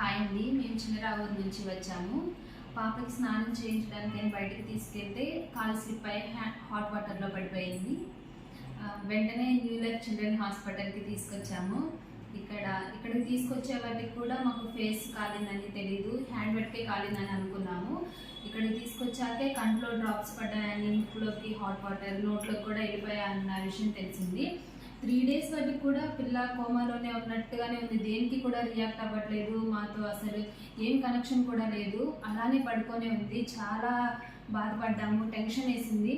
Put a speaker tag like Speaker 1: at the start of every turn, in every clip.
Speaker 1: Hi అండి మేము చిన్నరావూరు నుంచి వచ్చాము. పాపకి స్నానం చేయించడానికి నేను బయటకు తీసుకెళ్తే కాలు స్లిప్ అయ్యి హాట్ వాటర్లో పడిపోయింది. వెంటనే న్యూ లైఫ్ చిల్డ్రన్ హాస్పిటల్కి తీసుకొచ్చాము. ఇక్కడ ఇక్కడికి తీసుకొచ్చే వాటికి కూడా మాకు ఫేస్ కాలిందని తెలియదు హ్యాండ్ వట్కే కాలిందని అనుకున్నాము. ఇక్కడికి తీసుకొచ్చాకే కంట్లో డ్రాప్స్ పడ్డాయని ముక్కులోకి హాట్ వాటర్ నోట్లోకి కూడా వెళ్ళిపోయాయన్న విషయం తెలిసింది. త్రీ డేస్ వరకు కూడా పిల్ల కోమాలోనే ఉన్నట్టుగానే ఉంది. దేనికి కూడా రియాక్ట్ అవ్వట్లేదు. మాతో అసలు ఏం కనెక్షన్ కూడా లేదు. అలానే పడుకొనే ఉంది. చాలా బాధపడ్డాము. టెన్షన్ వేసింది.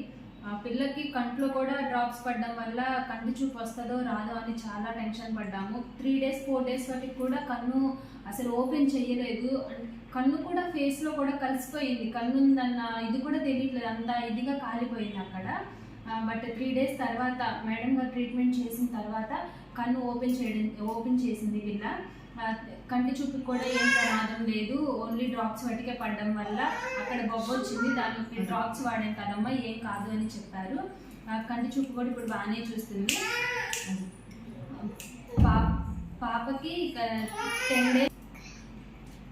Speaker 1: పిల్లకి కంట్లో కూడా డ్రాప్స్ పడడం వల్ల కంటి చూపు వస్తుందో రాదో అని చాలా టెన్షన్ పడ్డాము. త్రీ డేస్ ఫోర్ డేస్ వరకు కూడా కన్ను అసలు ఓపెన్ చేయలేదు. కన్ను కూడా ఫేస్లో కూడా కలిసిపోయింది. కన్ను ఉందన్న ఇది కూడా తెలియట్లేదు. అంత ఇదిగా కాలిపోయింది అక్కడ. బట్ త్రీ డేస్ తర్వాత మేడం గారు ట్రీట్మెంట్ చేసిన తర్వాత కన్ను ఓపెన్ చేయడం ఓపెన్ చేసింది పిల్ల కంటి చూపు కూడా ఏం ప్రమాదం లేదు. ఓన్లీ డ్రాప్స్ వాటికే పడడం వల్ల అక్కడ బొబ్బ వచ్చింది. దానికి డ్రాప్స్ వాడాం కదమ్మా ఏం కాదు అని చెప్పారు. కంటి చూపు కూడా ఇప్పుడు బాగానే చూస్తుంది. పా పాపకి టెన్ డేస్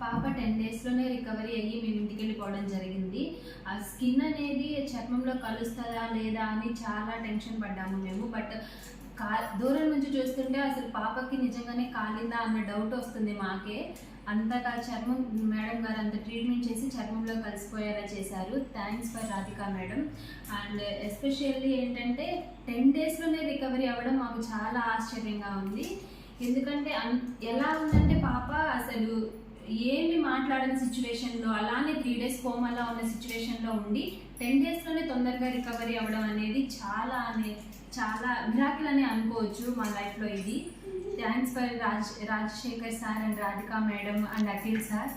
Speaker 1: పాప టెన్ డేస్లోనే రికవరీ అయ్యి మేము ఇంటికి వెళ్ళిపోవడం జరిగింది. ఆ స్కిన్ అనేది చర్మంలో కలుస్తుందా లేదా అని చాలా టెన్షన్ పడ్డాము మేము. బట్ కా దూరం నుంచి చూస్తుంటే అసలు పాపకి నిజంగానే కాలిందా అన్న డౌట్ వస్తుంది మాకే. అంతగా చర్మం మేడం గారు అంత ట్రీట్మెంట్ చేసి చర్మంలో కలిసిపోయేలా చేశారు. Thanks for Radhika madam. And especially ఏంటంటే టెన్ డేస్లోనే రికవరీ అవ్వడం మాకు చాలా ఆశ్చర్యంగా ఉంది. ఎందుకంటే అన్- ఎలా ఉందంటే పాప అసలు ఏమి మాట్లాడని సిచ్యువేషన్లో అలానే త్రీ డేస్ కోమాలో ఉన్న సిచ్యువేషన్లో ఉండి టెన్ డేస్లోనే తొందరగా రికవరీ అవ్వడం అనేది చాలా అనే చాలా మిరాకిల్ అని అనుకోవచ్చు మా లైఫ్లో ఇది. Thanks for Raj Rajasekhar sir and Radhika madam and Akhil sir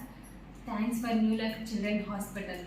Speaker 1: thanks for new life children hospital